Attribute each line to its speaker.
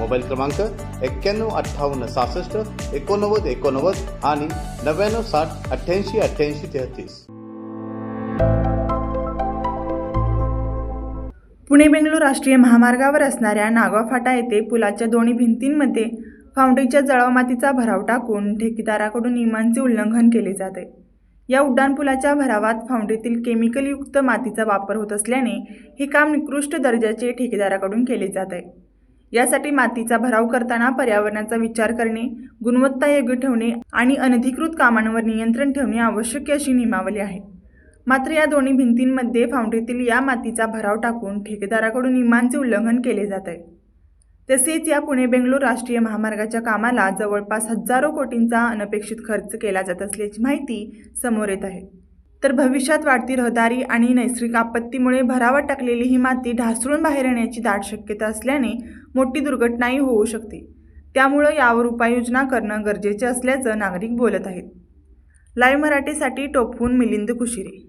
Speaker 1: Mobile क्रमांक एक्क्याण्णव अठ्ठावन्न सहासष्ट एकोणनव्वद एकोणनव्वद आणि नव्याण्णव साठ अठ्ठ्याऐंशी अठ्ठ्याऐंशी तेहतीस.
Speaker 2: पुणे बेंगलोर राष्ट्रीय महामार्गावर असणाऱ्या नागवा फाटा येथे पुलाच्या दोन्ही भिंतींमध्ये फाउंडेच्या जळाव मातीचा भराव टाकून ठेकेदाराकडून नियमांचे उल्लंघन केले जाते. या उड्डाणपुलाच्या भरावात फाउंडेतील केमिकलयुक्त मातीचा वापर होत असल्याने हे काम निकृष्ट दर्जाचे ठेकेदाराकडून केले जात. आहे यासाठी मातीचा भराव करताना पर्यावरणाचा विचार करणे गुणवत्ता योग्य ठेवणे आणि अनधिकृत कामांवर नियंत्रण ठेवणे आवश्यक अशी नियमावली आहे. मात्र या दोन्ही भिंतींमध्ये फाउंड्रीतील या मातीचा भराव टाकून ठेकेदाराकडून नियमांचे उल्लंघन केले जात आहे. तसेच या पुणे बेंगलोर राष्ट्रीय महामार्गाच्या कामाला जवळपास हजारो कोटींचा अनपेक्षित खर्च केला जात असल्याची माहिती समोर येत आहे. तर भविष्यात वाढती रहदारी आणि नैसर्गिक आपत्तीमुळे भरावर टाकलेली ही माती ढासळून बाहेर येण्याची दाट शक्यता असल्याने मोठी दुर्घटनाही होऊ शकते. त्यामुळं यावर उपाययोजना करणं गरजेचे असल्याचं नागरिक बोलत आहेत. लाईव्ह मराठीसाठी टोपहून मिलिंद कुशिरे.